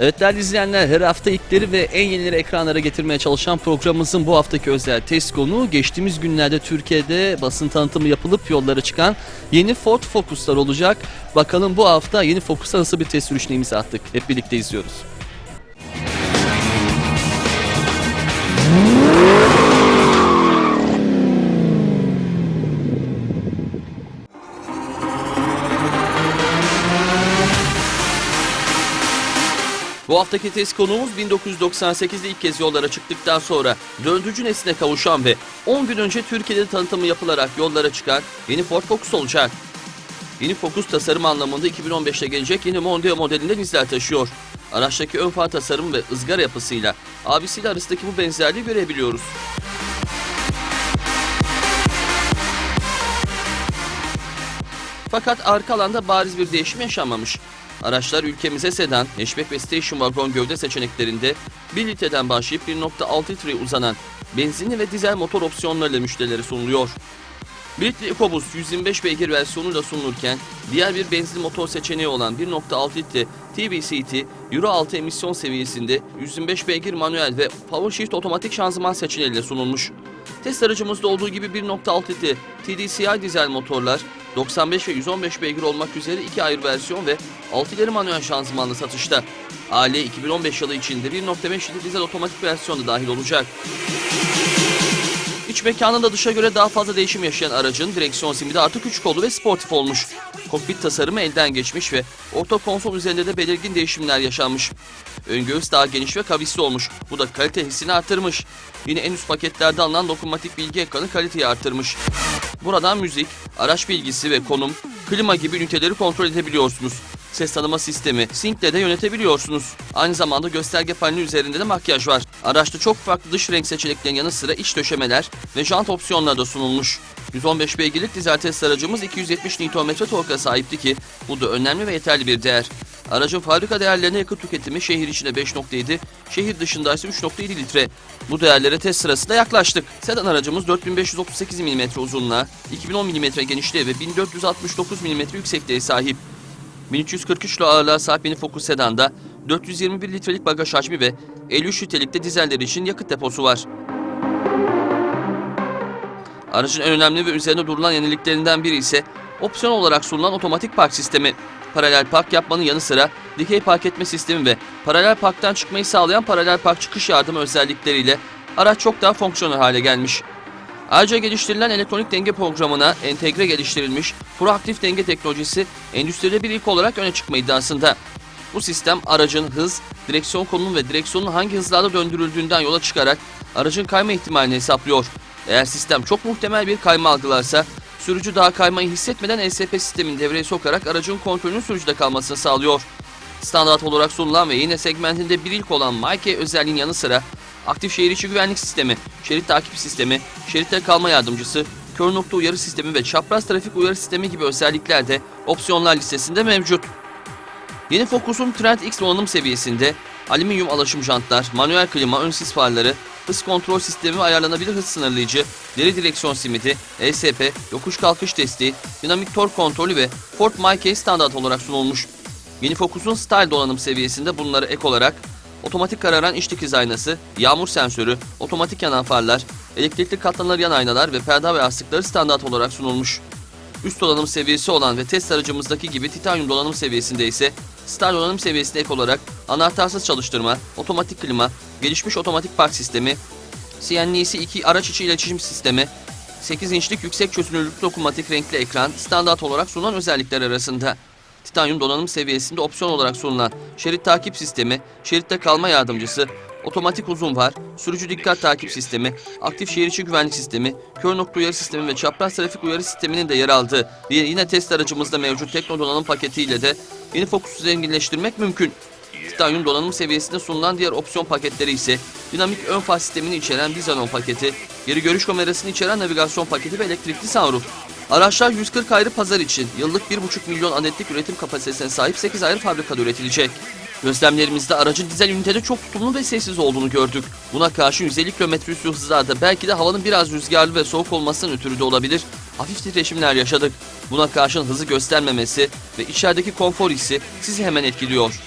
Evet değerli izleyenler her hafta ilkleri ve en yenileri ekranlara getirmeye çalışan programımızın bu haftaki özel test konu geçtiğimiz günlerde Türkiye'de basın tanıtımı yapılıp yollara çıkan yeni Ford Focus'lar olacak. Bakalım bu hafta yeni Focus'a nasıl bir test sürüşüne imza attık. Hep birlikte izliyoruz. Bu haftaki test konuğumuz 1998'de ilk kez yollara çıktıktan sonra döndürücü nesline kavuşan ve 10 gün önce Türkiye'de tanıtımı yapılarak yollara çıkan yeni Ford Focus olacak. Yeni Focus tasarım anlamında 2015'te gelecek yeni Mondeo modelinden izler taşıyor. Araçtaki ön far tasarımı ve ızgara yapısıyla abisiyle arasındaki bu benzerliği görebiliyoruz. Fakat arka alanda bariz bir değişim yaşanmamış. Araçlar ülkemize sedan, hatchback ve station wagon gövde seçeneklerinde 1 litreden başlayıp 1.6 litreye uzanan benzinli ve dizel motor opsiyonlarıyla müşterilere sunuluyor. 1 litre EcoBoost 125 beygir versiyonuyla sunulurken diğer bir benzinli motor seçeneği olan 1.6 litre TBCT Euro 6 emisyon seviyesinde 125 beygir manuel ve power shift otomatik şanzıman seçeneğiyle sunulmuş. Test aracımızda olduğu gibi 1.6 litre TDCI dizel motorlar 95 ve 115 beygir olmak üzere iki ayrı versiyon ve 6 ileri manuel şanzımanlı satışta. AL 2015 yılı içinde 1.5 litre dizel otomatik versiyonu da dahil olacak. İç mekanında dışa göre daha fazla değişim yaşayan aracın direksiyon simidi artık 3 kollu ve sportif olmuş. Kokpit tasarımı elden geçmiş ve orta konsol üzerinde de belirgin değişimler yaşanmış. Ön göğüs daha geniş ve kavisli olmuş. Bu da kalite hissini artırmış. Yine en üst paketlerde alınan dokunmatik bilgi ekranı kaliteyi artırmış. Buradan müzik, araç bilgisi ve konum, klima gibi üniteleri kontrol edebiliyorsunuz. Ses tanıma sistemi, Sync'le de yönetebiliyorsunuz. Aynı zamanda gösterge paneli üzerinde de makyaj var. Araçta çok farklı dış renk seçeneklerinin yanı sıra iç döşemeler ve jant opsiyonları da sunulmuş. 115 beygirlik dizel test aracımız 270 Nm torka sahipti ki bu da önemli ve yeterli bir değer. Aracın fabrika değerlerine yakıt tüketimi şehir içinde 5.7, şehir dışında ise 3.7 litre. Bu değerlere test sırasında yaklaştık. Sedan aracımız 4538 mm uzunluğa, 2010 mm genişliğe ve 1469 mm yüksekliğe sahip. 1343 kilo ağırlığa sahip yeni Focus sedanda 421 litrelik bagaj hacmi ve 53 litrelik de dizeller için yakıt deposu var. Aracın en önemli ve üzerinde durulan yeniliklerinden biri ise opsiyon olarak sunulan otomatik park sistemi. Paralel park yapmanın yanı sıra dikey park etme sistemi ve paralel parktan çıkmayı sağlayan paralel park çıkış yardımı özellikleriyle araç çok daha fonksiyonel hale gelmiş. Ayrıca geliştirilen elektronik denge programına entegre geliştirilmiş proaktif denge teknolojisi endüstride bir ilk olarak öne çıkma iddiasında. Bu sistem aracın hız, direksiyon konunun ve direksiyonun hangi hızlarda döndürüldüğünden yola çıkarak aracın kayma ihtimalini hesaplıyor. Eğer sistem çok muhtemel bir kayma algılarsa sürücü daha kaymayı hissetmeden ESP sistemini devreye sokarak aracın kontrolünün sürücüde kalmasını sağlıyor. Standart olarak sunulan ve yine segmentinde bir ilk olan MyK özelliğin yanı sıra aktif şehir içi güvenlik sistemi, şerit takip sistemi, şeritte kalma yardımcısı, kör nokta uyarı sistemi ve çapraz trafik uyarı sistemi gibi özellikler de opsiyonlar listesinde mevcut. Yeni Focus'un Trend X donanım seviyesinde alüminyum alaşım jantlar, manuel klima, ön sis farları, hız kontrol sistemi ve ayarlanabilir hız sınırlayıcı, deri direksiyon simidi, ESP, yokuş kalkış desteği, dinamik tork kontrolü ve Ford MyK standart olarak sunulmuş. Yeni Focus'un Style donanım seviyesinde bunlara ek olarak otomatik kararan iç dikiz aynası, yağmur sensörü, otomatik yanan farlar, elektrikli katlanır yan aynalar ve perde ve yastıkları standart olarak sunulmuş. Üst donanım seviyesi olan ve test aracımızdaki gibi titanyum donanım seviyesinde ise Star donanım seviyesine ek olarak anahtarsız çalıştırma, otomatik klima, gelişmiş otomatik park sistemi, CNC 2 araç içi iletişim sistemi, 8 inçlik yüksek çözünürlüklü dokunmatik renkli ekran standart olarak sunulan özellikler arasında. Titanyum donanım seviyesinde opsiyon olarak sunulan şerit takip sistemi, şeritte kalma yardımcısı, otomatik uzun var, sürücü dikkat takip sistemi, aktif şehir içi güvenlik sistemi, kör nokta uyarı sistemi ve çapraz trafik uyarı sisteminin de yer aldığı bir yine test aracımızda mevcut tekno donanım paketiyle de yeni Focus'u zenginleştirmek mümkün. Titanyum donanım seviyesinde sunulan diğer opsiyon paketleri ise dinamik ön far sistemini içeren Bizanon paketi, geri görüş kamerasını içeren navigasyon paketi ve elektrikli sunroof. Araçlar 140 ayrı pazar için yıllık 1,5 milyon adetlik üretim kapasitesine sahip 8 ayrı fabrikada üretilecek. Gözlemlerimizde aracın dizel ünitede çok tutumlu ve sessiz olduğunu gördük. Buna karşı 150 km hızlarda belki de havanın biraz rüzgarlı ve soğuk olmasından ötürü de olabilir. Hafif titreşimler yaşadık. Buna karşın hızı göstermemesi ve içerideki konfor hissi sizi hemen etkiliyor.